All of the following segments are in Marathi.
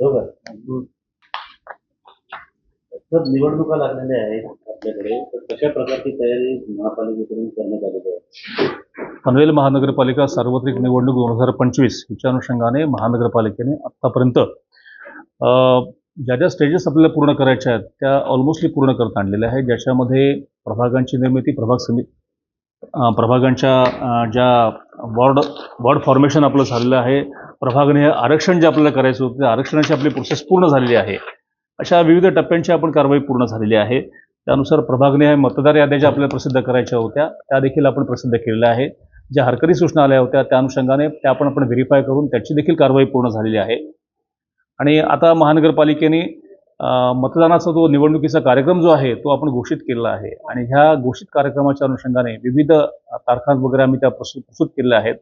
बरोबर. तर निवडणुका लागलेल्या आहेत आपल्याकडे. तर कशा प्रकारची तयारी महापालिकेकडून करण्यात आलेली आहे? पनवेल महानगरपालिका सार्वत्रिक निवडणूक दोन हजार पंचवीस हिच्या अनुषंगाने महानगरपालिकेने आत्तापर्यंत अ, ज्या ज्या स्टेजेस आपल्याला पूर्ण करायच्या आहेत त्या ऑलमोस्टली पूर्ण करत आणलेल्या आहेत. ज्याच्यामध्ये प्रभागांची निर्मिती प्रभाग समिती प्रभागांच्या ज्या वॉर्ड वॉर्ड फॉर्मेशन आपलं झालेलं आहे प्रभागने आरक्षण जे आपल्याला करायचं होतं त्या आरक्षणाची आपली प्रोसेस पूर्ण झालेली आहे. अशा विविध टप्प्यांची आपण कारवाई पूर्ण झालेली आहे. त्यानुसार प्रभागने मतदार याद्या ज्या आपल्याला प्रसिद्ध करायच्या होत्या त्या देखील आपण प्रसिद्ध केलेल्या आहे ज्या हरकरी सूचना आल्या होत्या त्या अनुषंगाने त्या आपण आपण व्हेरीफाय करून त्याची देखील कारवाई पूर्ण झालेली आहे. आणि आता महानगरपालिकेने मतदानाचा जो निवडणुकीचा कार्यक्रम जो आहे तो आपण घोषित केलेला आहे. आणि ह्या घोषित कार्यक्रमाच्या अनुषंगाने विविध तारखा वगैरे आम्ही त्या प्रस्तुत प्रस्तुत केलेल्या आहेत.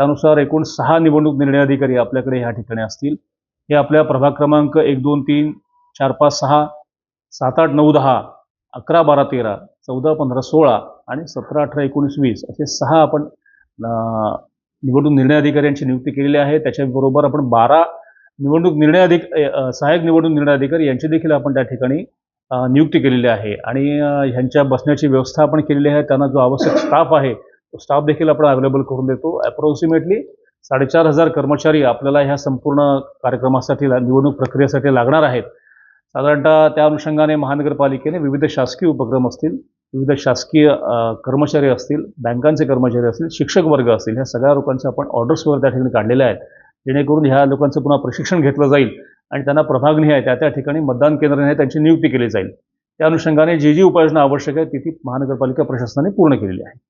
त्यानुसार एकूण सहा निवडणूक निर्णय अधिकारी आपल्याकडे ह्या ठिकाणी असतील. हे आपल्या प्रभाग क्रमांक एक दोन तीन चार पाच सहा सात आठ नऊ दहा अकरा बारा तेरा चौदा पंधरा सोळा आणि सतरा अठरा एकोणीस वीस असे सहा आपण निवडणूक निर्णय अधिकाऱ्यांची नियुक्ती केलेली आहे. त्याच्याबरोबर आपण बारा निवडणूक निर्णय अधिक सहाय्यक निवडणूक निर्णय अधिकारी यांची देखील आपण त्या ठिकाणी नियुक्ती केलेली आहे. आणि ह्यांच्या बसण्याची व्यवस्था आपण केलेली आहे. त्यांना जो आवश्यक स्टाफ आहे स्टाफ देखील आपण अवेलेबल करून देतो. अप्रॉक्सिमेटली साडेचार हजार कर्मचारी आपल्याला ह्या संपूर्ण कार्यक्रमासाठी निवडणूक प्रक्रियेसाठी लागणार आहेत. साधारणतः त्या अनुषंगाने महानगरपालिकेने विविध शासकीय उपक्रम असतील विविध शासकीय कर्मचारी असतील बँकांचे कर्मचारी असतील शिक्षक वर्ग असतील ह्या सगळ्या लोकांचे आपण ऑर्डर्स वगैरे त्या ठिकाणी काढलेल्या आहेत. जेणेकरून ह्या लोकांचं पुन्हा प्रशिक्षण घेतलं जाईल आणि त्यांना प्रभागनी आहे त्या त्या ठिकाणी मतदान केंद्राने त्यांची नियुक्ती केली जाईल. त्या अनुषंगाने जी जी उपाययोजना आवश्यक आहे ती ती महानगरपालिका प्रशासनाने पूर्ण केलेली आहे.